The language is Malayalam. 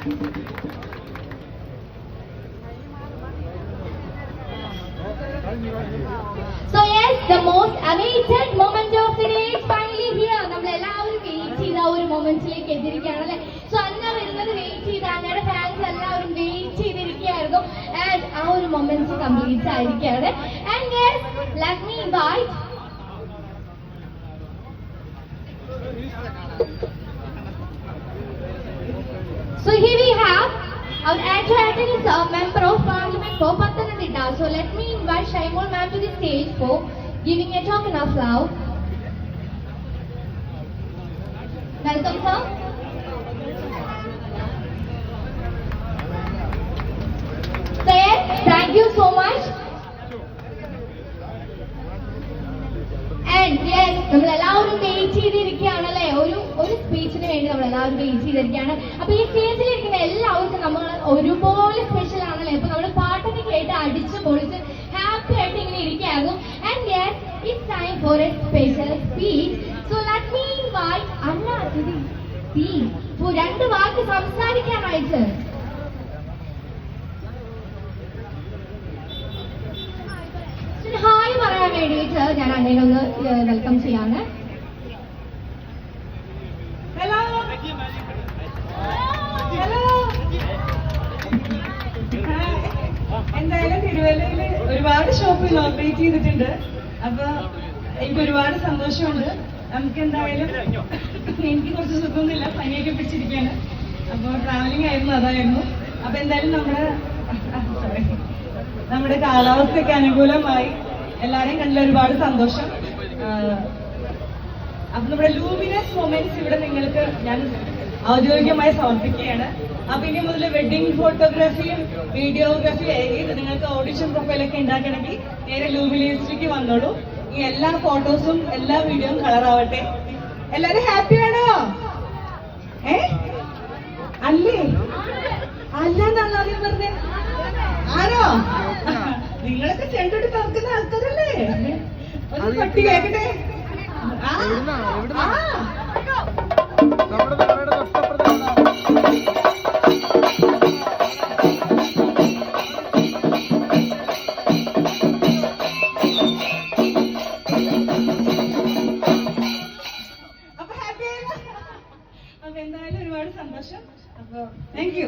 So yes, the most awaited moment of the day is finally here. നമ്മൾ എല്ലാവരും വെയിറ്റ് ചെയ്ത ആ ഒരു മൊമെന്റ്സിലേക്ക് എത്തിയിരിക്കുകയാണ് അല്ലെ? സോ അന്ന വരുന്നത് വെയിറ്റ് ചെയ്ത അങ്ങയുടെ ഫാൻസ് എല്ലാവരും വെയിറ്റ് ചെയ്തിരിക്കുകയായിരുന്നു. ആൻഡ് ആ ഒരു മൊമെന്റ്സ് കംപ്ലീറ്റ് ആയിരിക്കുകയാണ്. And yes let me invite So here we have our actor actor is a member of Parliament for Pathanamthitta. So let me invite Shaimol ma'am to the stage for giving a token of love. Welcome, sir. So yes, thank you so much. And yes നമ്മൾ എല്ലാവരും വെയിറ്റ് ചെയ്തിരിക്കുകയാണ് വേണ്ടി നമ്മൾ എല്ലാവരും വെയിറ്റ് ചെയ്തിരിക്കുകയാണ്. അപ്പൊ ഈ സ്റ്റേജിലിരിക്കുന്ന എല്ലാവർക്കും നമ്മൾ ഒരുപോലെ സ്പെഷ്യൽ ആണല്ലേ? ഇപ്പൊ നമ്മൾ പാട്ടൊക്കെ കേട്ട് അടിച്ച് പൊളിച്ച് ഹാപ്പി ആയിട്ട് ഇങ്ങനെ ഇരിക്കുകയായിരുന്നു. And yes it's time for a special speech so let me invite അല്ല ഇത് ടീം രണ്ട് വാക്ക് സംസാരിക്കാനായിട്ട് ഹായ് പറയാൻ വേണ്ടിയിട്ട് ഞാൻ അണ്ണനെ വെൽക്കം ചെയ്യാണ്. ഒരുപാട് ഷോപ്പ് ഇനോഗ്രേറ്റ് ചെയ്തിട്ടുണ്ട്. അപ്പൊ എനിക്ക് ഒരുപാട് സന്തോഷമുണ്ട്. നമുക്ക് എന്തായാലും എനിക്ക് കുറച്ച് സുഖമൊന്നുമില്ല. പനിയൊക്കെ പിടിച്ചിരിക്കുകയാണ്. അപ്പൊ ട്രാവലിംഗ് ആയിരുന്നു അതായിരുന്നു. അപ്പൊ എന്തായാലും നമ്മുടെ. നമ്മുടെ കാലാവസ്ഥയ്ക്ക് അനുകൂലമായി. എല്ലാരെയും കണ്ടില്ല ഒരുപാട് സന്തോഷം. അപ്പൊ നമ്മുടെ ലൂമിനസ് മൊമെന്റ്സ് ഇവിടെ നിങ്ങൾക്ക് ഞാൻ ഔദ്യോഗികമായി സമർപ്പിക്കുകയാണ്. അപ്പൊ ഇനി മുതൽ വെഡിങ് ഫോട്ടോഗ്രാഫിയും വീഡിയോഗ്രാഫിയും ഇത് നിങ്ങൾക്ക് ഓഡിഷൻ പ്രൊഫൈലൊക്കെ ഉണ്ടാക്കണമെങ്കിൽ നേരെ ലൂമിലേസ്റ്റിക്ക് വന്നോളൂ. ഈ എല്ലാ ഫോട്ടോസും എല്ലാ വീഡിയോയും കളറാവട്ടെ എല്ലാരും ഹാപ്പി ആണോ? ഏ? അല്ലേ? അല്ല എന്നാണ് പറഞ്ഞേ? ആരോ? നിങ്ങളൊക്കെ ചെണ്ടോട്ട് തറക്കുന്ന ആൾക്കാരല്ലേ? ഒന്ന് പട്ടി കേക്കട്ടെ. ആ, എന്തായാലും ഒരുപാട് സന്തോഷം. അപ്പൊ താങ്ക് യു